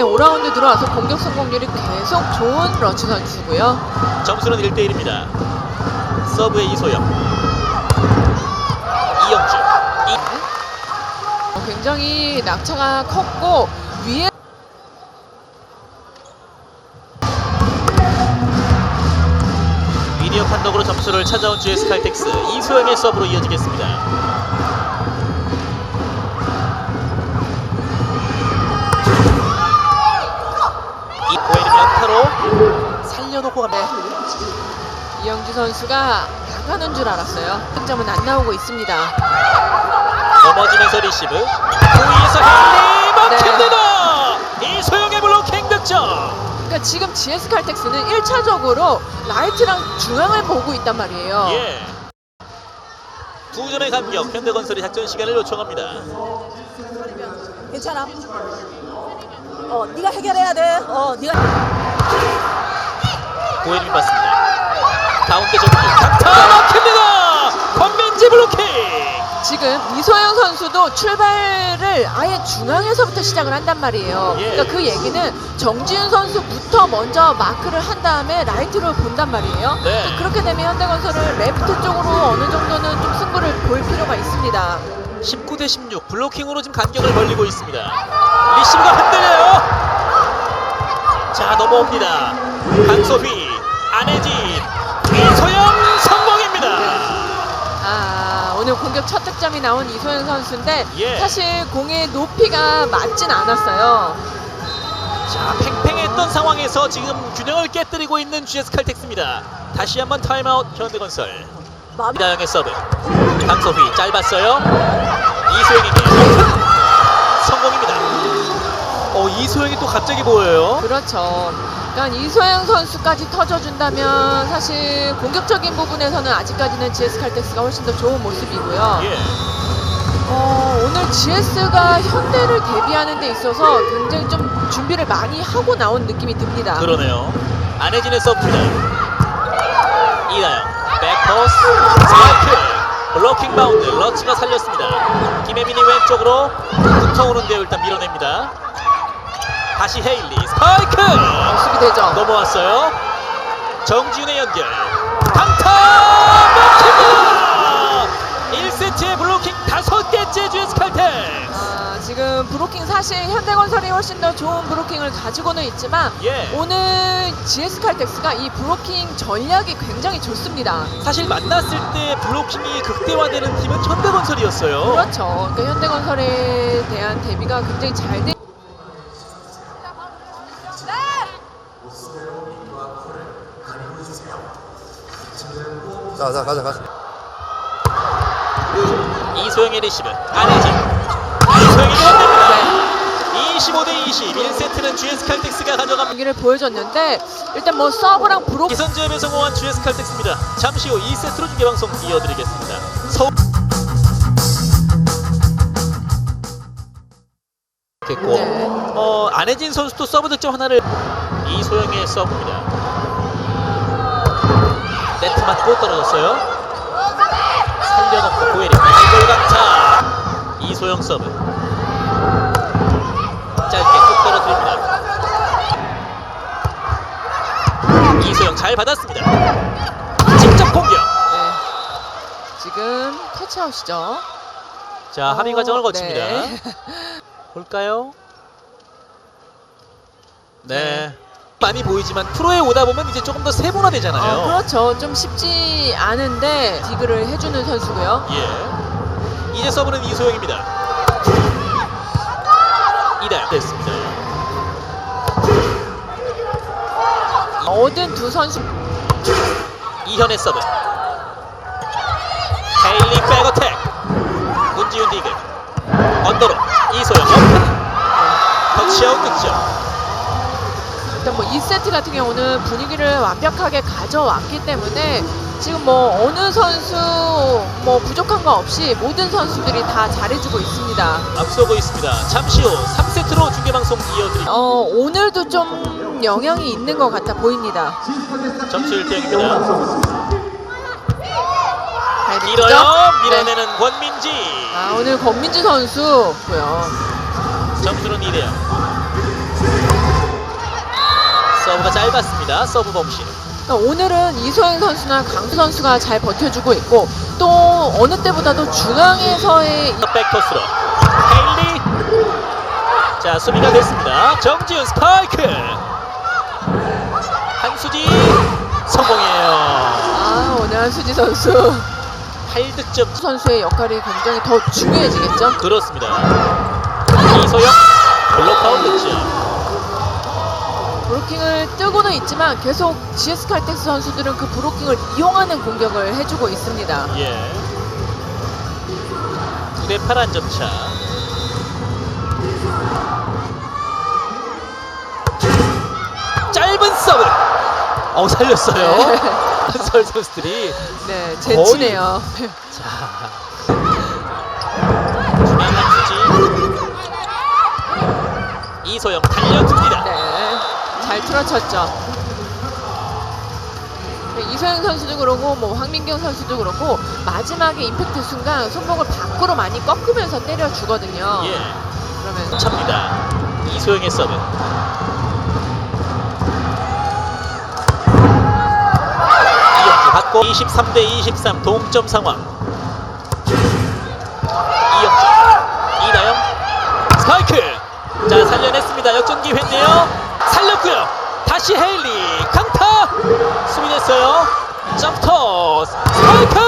이번에 5라운드 들어와서 공격 성공률이 계속 좋은 러치 선수고요. 점수는 1대1입니다. 서브의 이소영. 이영주. 이... 어, 굉장히 낙차가 컸고 위에 미니어 판독으로 점수를 찾아온 GS 칼텍스 이소영의 서브로 이어지겠습니다. 놓고 갑니다. 이영주 선수가 나가는 줄 알았어요. 득점은 안 나오고 있습니다. 넘어지면서 리시브 후위에서 헬리 막힙니다. 이소영의 블로킹 득점. 그러니까 지금 GS 칼텍스는 1차적으로 라이트랑 중앙을 보고 있단 말이에요. 예. 두 점의 감격 현대건설이 작전 시간을 요청합니다. 괜찮아. 어, 네가 해결해야 돼. 어, 네가 고혜림이 맞습니다. 가운데 정리 강타 막힙니다. 권민지 블로킹. 지금 이소영 선수도 출발을 아예 중앙에서부터 시작을 한단 말이에요. 예. 그러니까 그 얘기는 정지훈 선수부터 먼저 마크를 한 다음에 라이트로 본단 말이에요. 네. 그렇게 되면 현대건설은 레프트 쪽으로 어느 정도는 좀 승부를 볼 필요가 있습니다. 19 대 16 블로킹으로 지금 간격을 벌리고 있습니다. 리시브가 흔들려요. 자 넘어옵니다. 강소휘, 안혜진, 이소영 성공입니다. 아 오늘 공격 첫 득점이 나온 이소영 선수인데 예. 사실 공의 높이가 맞진 않았어요. 자 팽팽했던 상황에서 지금 균형을 깨뜨리고 있는 GS 칼텍스입니다. 다시 한번 타임아웃 현대건설. 이다영의 서브. 강소휘 짧았어요. 이소영에게 성공입니다. 어 이소영이 또 갑자기 보여요. 그렇죠. 그러니까 이소영 선수까지 터져준다면 사실 공격적인 부분에서는 아직까지는 GS 칼텍스가 훨씬 더 좋은 모습이고요. 예. 어, 오늘 GS가 현대를 대비하는 데 있어서 굉장히 좀 준비를 많이 하고 나온 느낌이 듭니다. 그러네요. 안혜진의 서브입니다. 이다영 백토스 스파이크 블로킹 바운드 러치가 살렸습니다. 김혜민이 왼쪽으로 붙어오는데요. 일단 밀어냅니다. 다시 헤일리 스파이크 수비 되죠. 넘어왔어요. 정지훈의 연결 강타 막힙니다. 1세트의 블로킹 다섯 개째 GS 칼텍스. 아, 지금 브로킹 사실 현대건설이 훨씬 더 좋은 브로킹을 가지고는 있지만 예. 오늘 GS 칼텍스가 이 브로킹 전략이 굉장히 좋습니다. 사실 만났을 때 블로킹이 극대화되는 팀은 현대건설이었어요. 그렇죠. 그러니까 현대건설에 대한 대비가 굉장히 잘 돼. 자, 자, 가자, 가자. 이소영의 리시브. 안혜진. 이소영이 들어갑니다. 25대 20 1세트는 GS 칼텍스가 가져갑니다. 경기를 보여줬는데 일단 뭐 서브랑 브로 기선제압에 성공한 GS 칼텍스입니다. 잠시 후 2세트로 중계방송 이어드리겠습니다. 서울 됐고 네. 어, 안혜진 선수도 서브 득점 하나를 이소영의 서브입니다 네트 맞고 떨어졌어요 살려놓고 고혜림 이골 강타 이소영 서브 짧게 뚝 떨어뜨립니다 이소영 잘 받았습니다 직접 공격 네. 지금 터치아웃이죠. 자 합의 어, 과정을 거칩니다 네. 볼까요? 네. 많이 보이지만 프로에 오다 보면 이제 조금 더 세분화되잖아요. 어, 그렇죠. 좀 쉽지 않은데 디그를 해주는 선수고요. 예. 이제 서브는 이소영입니다. 이다영 됐습니다. 얻은 두 선수 이현의 서브. 헤일리 백어택. 문지훈 디그. 언더로 이소영. 터치아웃 득점. 일단 뭐 2세트 같은 경우는 분위기를 완벽하게 가져왔기 때문에 지금 뭐 어느 선수 뭐 부족한 거 없이 모든 선수들이 다 잘해주고 있습니다. 앞서고 있습니다. 잠시 후 3세트로 중계방송 이어드립니다. 어 오늘도 좀 영향이 있는 것 같아 보입니다. 점수 1대0입니다. 잘 밀어요. 됐죠? 밀어내는 네. 권민지. 아 오늘 권민주 선수고요. 점수는 2대0. 서브가 짧았습니다. 서브 범실. 그러니까 오늘은 이소영 선수나 강수 선수가 잘 버텨주고 있고 또 어느 때보다도 중앙에서의 백토스로 헤일리. 자 수비가 됐습니다. 정지훈 스파이크. 한수지 성공이에요. 아 오늘 한수지 선수 8득점 선수의 역할이 굉장히 더 중요해지겠죠. 그렇습니다. 이소영 블록아웃 득점. 브로킹을 뜨고는 있지만 계속 GS 칼텍스 선수들은 그 브로킹을 이용하는 공격을 해주고 있습니다. 예. 9대 8한 점 차. 짧은 서브. 어 살렸어요. 네. 한설 선수들이 네, 재치네요. 자. 중앙. 이소영 달려듭니다. 네, 잘 틀어쳤죠. 네, 이소영 선수도 그렇고 뭐 황민경 선수도 그렇고 마지막에 임팩트 순간 손목을 밖으로 많이 꺾으면서 때려주거든요. 예. 그러면 찹니다. 이소영의 서브. 이영주 받고 23 대 23 동점 상황. 이영주, 이다영, 스파이크. 자 살려냈습니다. 역전 기회인데요. 살렸고요. 다시 헤일리 강타 수비됐어요. 점토스 스파이크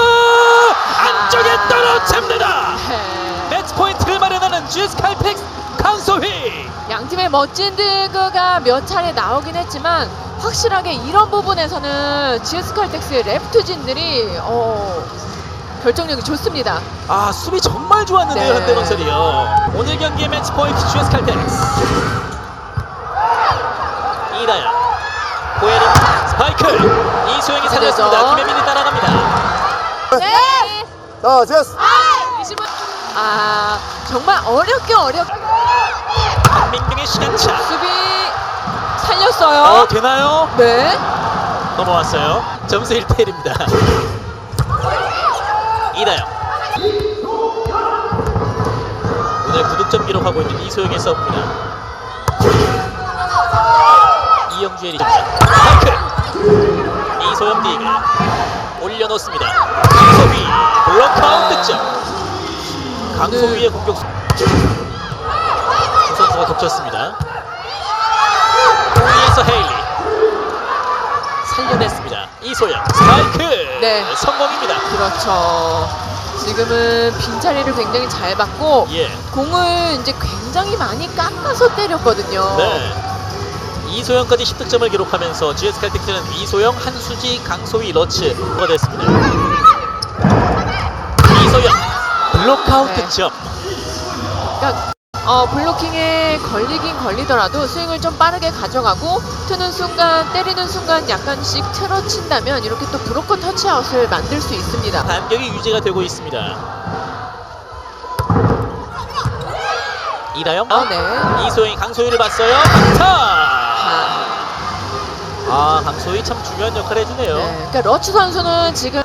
안쪽에 떨어집니다. 네, 매치 포인트를 마련하는 GS 칼텍스 강소희 양 팀의 멋진 디그가 몇 차례 나오긴 했지만 확실하게 이런 부분에서는 GS 칼텍스의 레프트진들이 어, 결정력이 좋습니다. 아 수비 정말 좋았는데요 네. 현대건설이요 오늘 경기의 매치 포인트 GS 칼텍스 이다야 고예림 스파이크 이소영이 살렸습니다. 김혜민이 따라갑니다 네. 자, 제스. 아 정말 어렵게 어렵게 한민경의 시간차 수비 살렸어요. 어 되나요? 네. 넘어왔어요 점수 1대1입니다 이다영 오늘 9득점 기록하고 있는 이소영의 서브입니다 이영주의 스파 디그 올려놓습니다 이소희 블록아웃 득점 강소희의 공격 두 선수가 겹쳤습니다 공위에서 헤일리 살려냈습니다 이소영 스파이크 네. 성공입니다 그렇죠. 지금은 빈자리를 굉장히 잘 받고 예. 공을 이제 굉장히 많이 깎아서 때렸거든요. 네. 이소영까지 10득점을 기록하면서 GS 칼텍스는 이소영, 한수지, 강소희, 러츠 가 됐습니다. 이소영 블록아웃 네. 득점. 그러니까 어, 블로킹에 걸리긴 걸리더라도 스윙을 좀 빠르게 가져가고 트는 순간 때리는 순간 약간씩 틀어 친다면 이렇게 또 브로커 터치아웃을 만들 수 있습니다. 반격이 유지가 되고 있습니다. 이다영, 아, 네. 이소영이 강소희를 봤어요. 강타. 아, 아, 강소희 참 중요한 역할 해주네요. 네. 그러니까 러츠 선수는 지금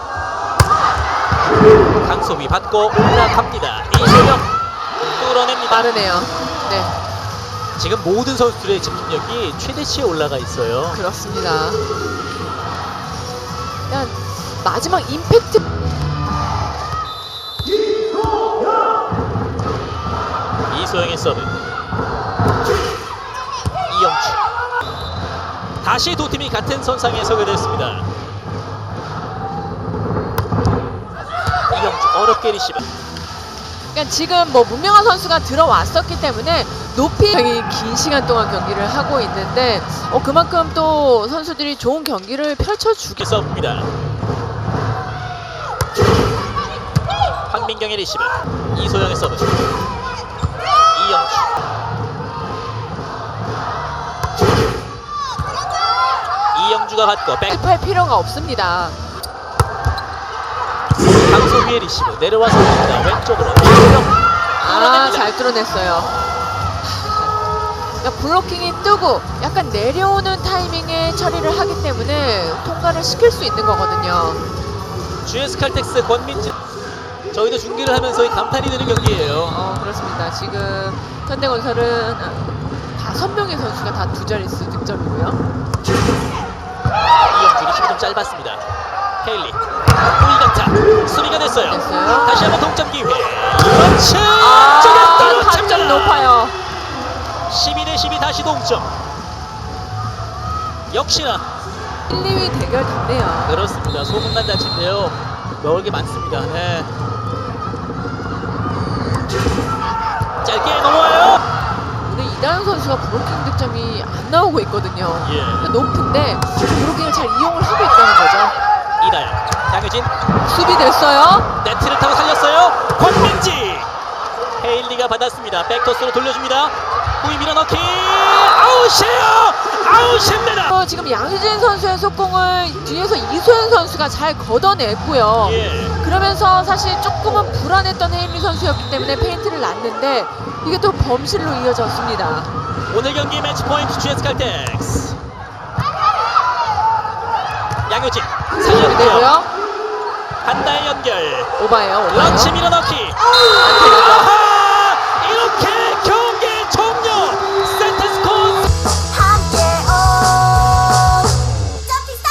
강소희 받고 올라갑니다. 이소영 뚫어냅니다. 빠르네요. 네, 지금 모든 선수들의 집중력이 최대치에 올라가 있어요. 그렇습니다. 그냥 마지막 임팩트 이소영의 서브. 이영주. 다시 두 팀이 같은 선상에 서게 됐습니다. 이영주 어렵게 리시브. 그러니까 지금 뭐 문명화 선수가 들어왔었기 때문에 높이 굉장히 긴 시간 동안 경기를 하고 있는데 어, 그만큼 또 선수들이 좋은 경기를 펼쳐주기 서브입니다. 황민경의 리시브. 이소영의 서브. 이영주. 이영주가 받고 백할 필요가 없습니다. 강소희의 리시브 내려와서 봅니다. 왼쪽으로 아. 잘 뚫어냈어요. 그러니까 블로킹이 뜨고 약간 내려오는 타이밍에 처리를 하기 때문에 통과를 시킬 수 있는 거거든요. GS 칼텍스 권민진 저희도 중계를 하면서 이 감탄이 드는 경기예요. 어, 그렇습니다. 지금 현대건설은 아, 다섯 명의 선수가 다 두 자릿수 득점이고요. 힘이 좀 짧았습니다. 헤일리 우이강타 수비가 됐어요. 됐어요. 다시 한번 동점 기회. 그렇지. 아, 쪽에 타점이 떨어집니다. 높아요. 12 대 12 다시 동점. 역시나 1, 2위 대결 같네요. 그렇습니다. 소문난 잔치인데요. 먹을 게 많습니다. 네. 짧게 넘어와요. 이다현 선수가 브로킹 득점이 안 나오고 있거든요. 예. 높은데 브로킹을 잘 이용을 하고 있다는 거죠. 이다영, 장유진 수비 됐어요. 네트를 타고 살렸어요. 권민지 헤일리가 받았습니다. 백토스로 돌려줍니다. 후위 밀어넣기 아웃이에요. 아웃입니다. 어, 지금 양유진 선수의 속공을 뒤에서 이소연 선수가 잘 걷어냈고요. 예. 그러면서 사실 조금은 불안했던 헤일리 선수였기 때문에 페인트를 놨는데 이게 또 범실로 이어졌습니다. 오늘 경기 매치 포인트 GS 칼텍스. 양효진 살렸고요. 되고요. 한다의 연결. 오바예요. 오바예요. 런치 밀어넣기. 안 되죠. 아하!